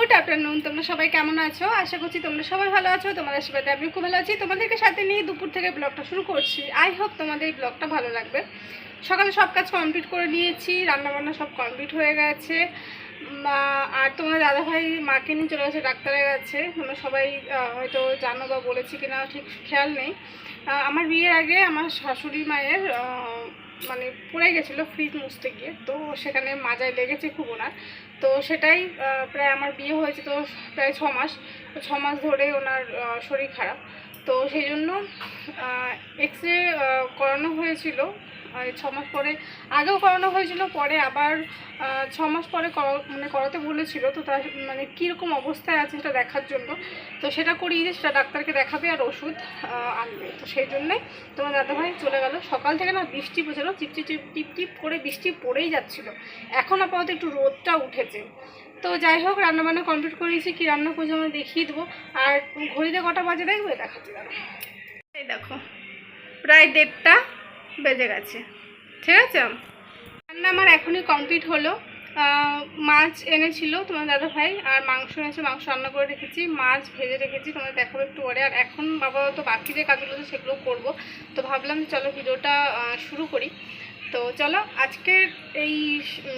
Good afternoon, তোমরা সবাই কেমন আছো? আশা করছি তোমরা সবাই ভালো আছো, তোমাদের আশীর্বাদে আমি খুব ভালো আছি। তোমাদেরকে সাথে নিয়ে দুপুর থেকে ব্লগটা শুরু করছি। আই হোপ তোমাদের এই ব্লগটা ভালো লাগবে। সকালে সব কাজ কমপ্লিট করে নিয়েছি, রান্নাবান্না সব কমপ্লিট হয়ে গেছে। আর তোমার দাদাভাই মাকে নিয়ে চলে গেছে ডাক্তারের কাছে তোমরা সবাই হয়তো জানো বা বলেছি কিনা, ঠিক খেয়াল নেই। আমার বিয়ের আগে আমার শাশুড়ি মায়ের মানে পড়ে গেছিল ফ্রিজ মুছতে গিয়ে, তো সেখানে মাজায় লেগেছে খুব ওনার। তো সেটাই প্রায় আমার বিয়ে হয়েছে তো প্রায় ছ মাস। তো ছ মাস ধরে ওনার শরীর খারাপ। তো সেই জন্য এক্স রে করানো হয়েছিল। ছ মাস পরে, আগেও করানো হয়েছিল, পরে আবার ছ মাস পরে মানে করাতে বলেছিল, তো তার মানে কীরকম অবস্থায় আছে সেটা দেখার জন্য। তো সেটা করিয়ে যে সেটা ডাক্তারকে দেখাবে আর ওষুধ আনবে। তো সেই জন্যে তোমার দাদাভাই চলে গেল। সকাল থেকে না বৃষ্টি পড়ছিল টিপ টিপ টিপ টিপ করে বৃষ্টি পড়েই যাচ্ছিল। এখন আপাতত একটু রোদটা উঠেছে। তো যাই হোক, রান্নাবান্না কমপ্লিট করেছি কি রান্না করছি আমি দেখিয়ে দেবো। আর ঘড়িতে কটা বাজে দেখবে? দেখাচ্ছি দাঁড়া এই দেখো, প্রায় দেড়টা। বেজে গেছে। ঠিক আছে? রান্না আমার এখনই কমপ্লিট হলো। মাছ এনেছিল তোমার দাদা ভাই আর মাংস এনেছে মাংস রান্না করে রেখেছি মাছ ভেজে রেখেছি তোমাদের দেখাবো একটু পরে। আর এখন বাবা তো বাকি যে কাজগুলো আছে সেগুলো করব। তো ভাবলাম চলো ভিডিওটা শুরু করি। তো চলো আজকে এই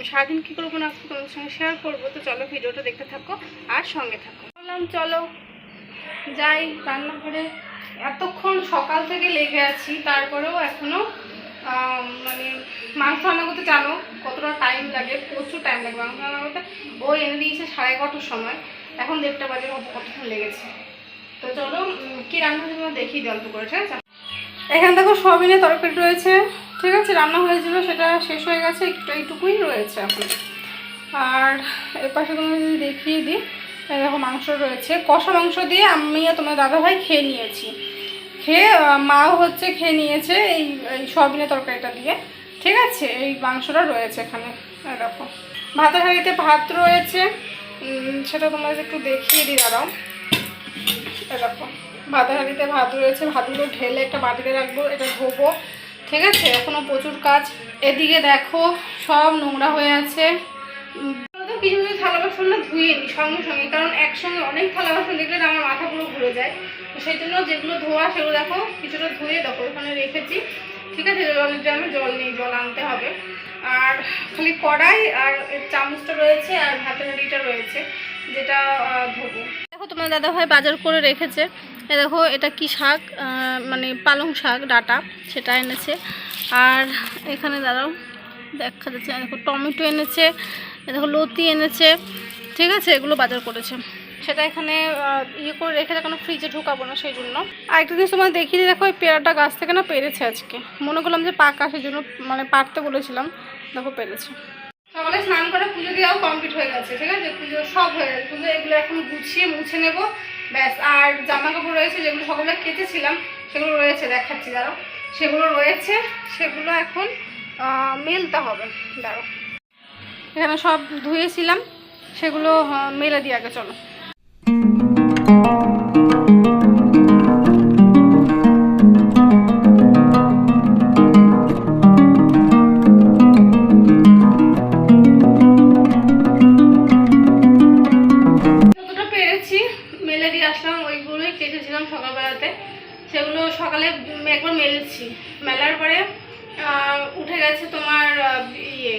সারাদিন কী করব না তোমাদের সঙ্গে শেয়ার করব। তো চলো ভিডিওটা দেখতে থাকো আর সঙ্গে থাকো। বললাম চলো যাই রান্নাঘরে। এতক্ষণ সকাল থেকে লেগে আছি তারপরেও এখনও আম, মানে মাংস রান্না করতে জানো, কতটা টাইম লাগে, প্রচুর টাইম লাগে মাংস রান্না করতে। ও এনে দিয়েছে সাড়ে এগারোটার সময়, এখন দেড়টা বাজে কত কতক্ষণ লেগেছে। তো চলো কি রান্না হয়েছে তোমার দেখিয়ে দিই অল্প করে, ঠিক আছে? এখানে দেখো সবিনে তরকারি রয়েছে, ঠিক আছে? রান্না হয়েছিল, সেটা শেষ হয়ে গেছে, একটু এইটুকুই রয়েছে এখন। আর এর পাশে তোমাকে যদি দেখিয়ে দিই দেখো মাংস রয়েছে। কষা মাংস দিয়ে আমি আর তোমার দাদাভাই খেয়ে নিয়েছি। খেয়ে মাও হচ্ছে খেয়ে নিয়েছে এই এই সয়াবিনের তরকারিটা দিয়ে। ঠিক আছে? এই মাংসটা রয়েছে এখানে। এরকম ভাতের হাঁড়িতে ভাত রয়েছে। সেটা তোমাকে একটু দেখিয়ে দিই, দাঁড়াও। দেখো। ভাতের হাঁড়িতে ভাত রয়েছে। ভাতগুলো ঢেলে একটা বাটিতে রাখব, এটা ধোবো। ঠিক আছে? এখনও প্রচুর কাজ। এদিকে দেখো, সব নোংরা হয়ে আছে। কিছু কিছু থালা বাসন না ধুয়ে নিই সঙ্গে সঙ্গে, কারণ একসঙ্গে অনেক থালা বাসন দেখলে আমার মাথা পুরো ঘুরে যায়। তো সেই জন্য যেগুলো ধোয়া সেগুলো দেখো, কিছুটা ধুয়ে দেখো, ওখানে রেখেছি। ঠিক আছে জলের ড্রামে জল নেই, জল আনতে হবে। আর খালি কড়াই আর চামচটা রয়েছে আর ভাতের হাঁড়িটা রয়েছে, যেটা ধোবো। দেখো, তোমার দাদা ভাই বাজার করে রেখেছে। এ দেখো, এটা কি শাক? মানে পালং শাক, ডাটা, সেটা এনেছে। আর এখানে দাঁড়াও, দেখা যাচ্ছে দেখো, টমেটো এনেছে। দেখো, লতি এনেছে। ঠিক আছে, এগুলো বাজার করেছে। সেটা এখানে ইয়ে করে রেখে কোনো ফ্রিজে ঢুকাবো না সেই জন্য আর একটা জিনিস তোমার দেখিয়ে দেখো ওই পেয়ারাটা গাছ থেকে না পেরেছে আজকে। মনে করলাম যে পাকা সেই জন্য মানে পারতে বলেছিলাম। দেখো, পেরেছে। সকালে স্নান করে পুজো দেওয়াও কমপ্লিট হয়ে গেছে, ঠিক আছে? পুজো সব হয়ে গেছে। পুজো এগুলো এখন গুছিয়ে মুছে নেব। ব্যাস, আর জামা কাপড় রয়েছে, যেগুলো সকালে কেটেছিলাম সেগুলো রয়েছে, দেখাচ্ছি, দাঁড়াও। সেগুলো রয়েছে, সেগুলো এখন মেলতে হবে। দাঁড়াও। এখানে সব ধুয়েছিলাম, সেগুলো মেলে দিয়ে আগে চলো। সকালে একবার মেলেছি। মেলার পরে উঠে গেছে তোমার ইয়ে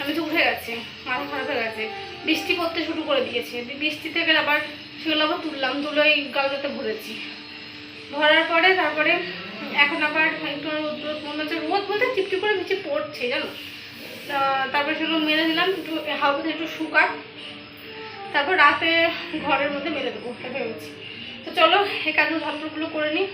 আমি তো উঠে গেছে, মাথা খারাপ হয়ে গেছে। বৃষ্টি পড়তে শুরু করে দিয়েছে। বৃষ্টি থেকে আবার সেগুলো আবার তুললাম তুলে ওই গালটাতে ভরেছি। ভরার পরে তারপরে এখন আবার একটু রোদ মনে হচ্ছে রোদ বলতে টিপটিপ করে নিচে পড়ছে, জানো? তারপরে সেগুলো মেলে দিলাম একটু হাওয়াতে একটু শুকাক। তারপর রাতে ঘরের মধ্যে মেলে দেবো ভেবেছি। তো চলো, এই কাজগুলো ঝালপুরগুলো করে নিই।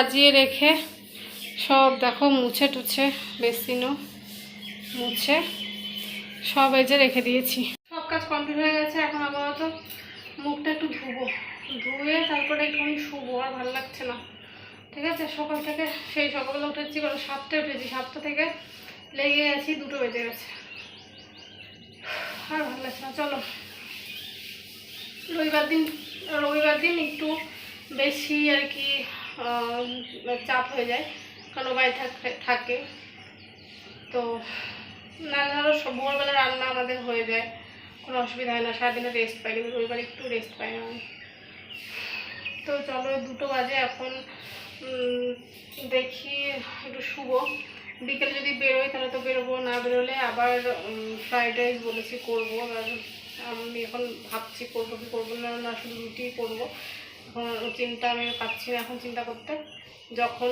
সাজিয়ে রেখে সব দেখো মুছে টুছে, বেসিনও মুছে, সব যে রেখে দিয়েছি। সব কাজ কমপ্লিট হয়ে গেছে, এখন আপাতত মুখটা একটু ধুবো। ধুয়ে তারপরে একটুখানি শুবো, আর ভালো লাগছে না। ঠিক আছে? সকাল থেকে সেই সকালে উঠেছি কারণ সাতটায় উঠেছি। সাতটা থেকে লেগে আছি, দুটো বেজে গেছে। আর ভালো লাগছে না, চলো। রবিবার দিন রবিবার দিন একটু বেশি আর কি চাপ হয়ে যায়। কারণ বাড়ি থাকে। তো না ধরো ভোরবেলা রান্না আমাদের হয়ে যায়। কোনো অসুবিধা হয় না। সারাদিনে রেস্ট পাই, কিন্তু রবিবার একটু রেস্ট পাই না। তো চলো, দুটো বাজে এখন। দেখি একটু শুভ বিকেলে যদি বেরোই, তাহলে তো বেরোবো না। বেরোলে আবার ফ্রাইড রাইস বলেছি, করব। এবার আমি এখন ভাবছি করব কি করব না না শুধু রুটি করব। চিন্তা আমি পাচ্ছি না এখন চিন্তা করতে। যখন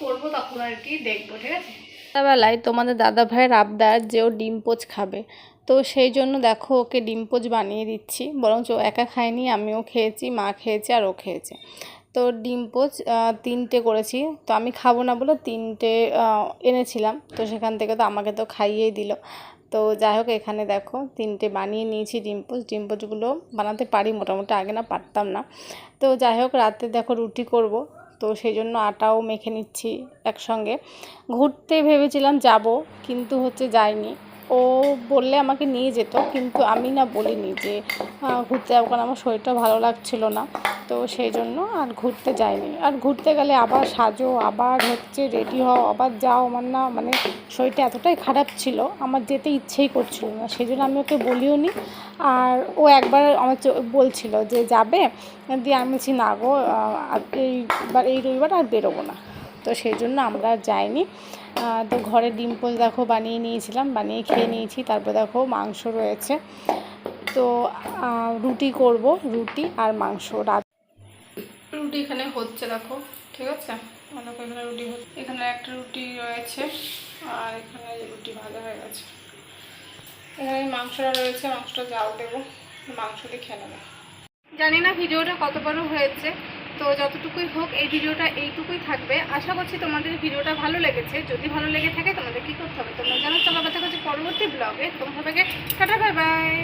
করব তখন আর কি দেখব, ঠিক আছে? সন্ধ্যাবেলায় তোমাদের দাদা ভাইয়ের আবদার যে ও ডিম পোচ খাবে। তো সেই জন্য দেখো ওকে ডিম পোচ বানিয়ে দিচ্ছি। বরঞ্চ ও একা খায়নি, আমিও খেয়েছি, মা খেয়েছে আর ও খেয়েছে। তো ডিম পোচ তিনটে করেছি। তো আমি খাব না বলে তিনটে এনেছিলাম। তো সেখান থেকে তো আমাকে তো খাইয়েই দিল। তো যাই হোক, এখানে দেখো তিনটে বানিয়ে নিয়েছি ডিম পোচ ডিম পোচগুলো বানাতে পারি মোটামুটি, আগে না পারতাম না। তো যাই হোক, রাতে দেখো রুটি করব। তো সেই জন্য আটাও মেখে নিচ্ছি একসঙ্গে। ঘুরতে ভেবেছিলাম যাব, কিন্তু হচ্ছে যাইনি। ও বললে আমাকে নিয়ে যেত, কিন্তু আমি না বলিনি যে ঘুরতে যাব, কারণ আমার শরীরটা ভালো লাগছিল না। তো সেই জন্য আর ঘুরতে যাইনি। আর ঘুরতে গেলে আবার সাজো, আবার হচ্ছে রেডি হও, আবার যাও, আমার না মানে শরীরটা এতটাই খারাপ ছিল, আমার যেতে ইচ্ছেই করছিল না, সেই জন্য আমি ওকে বলিও নি আর ও একবার আমার বলছিল যে যাবে? দিয়ে আমি বলছি, না গো এইবার এই রবিবার আর বেরোবো না। তো সেই জন্য আমরা যাইনি। তো ঘরে ডিম দেখো বানিয়ে নিয়েছিলাম, বানিয়ে খেয়ে নিয়েছি, তারপর দেখো মাংস রয়েছে। তো রুটি করব, রুটি আর মাংস। রাত রুটি এখানে হচ্ছে, দেখো, ঠিক আছে? অনেক এখানে রুটি হচ্ছে। এখানে একটা রুটি রয়েছে, আর এখানে রুটি ভাজা হয়ে গেছে। এখানে মাংসটা রয়েছে, মাংসটা জাল দেবো, মাংস দিয়ে খেয়ে নেব। জানি না ভিডিওটা কত বড় হয়েছে, তো যতটুকুই হোক এই ভিডিওটা এইটুকুই থাকবে। আশা করছি তোমাদের ভিডিওটা ভালো লেগেছে। যদি ভালো লেগে থাকে তোমাদের কি করতে হবে? তোমরা জানো, চলো কথা হচ্ছে পরবর্তী ব্লগে তোমার সবাইকে টাটা বাই বাই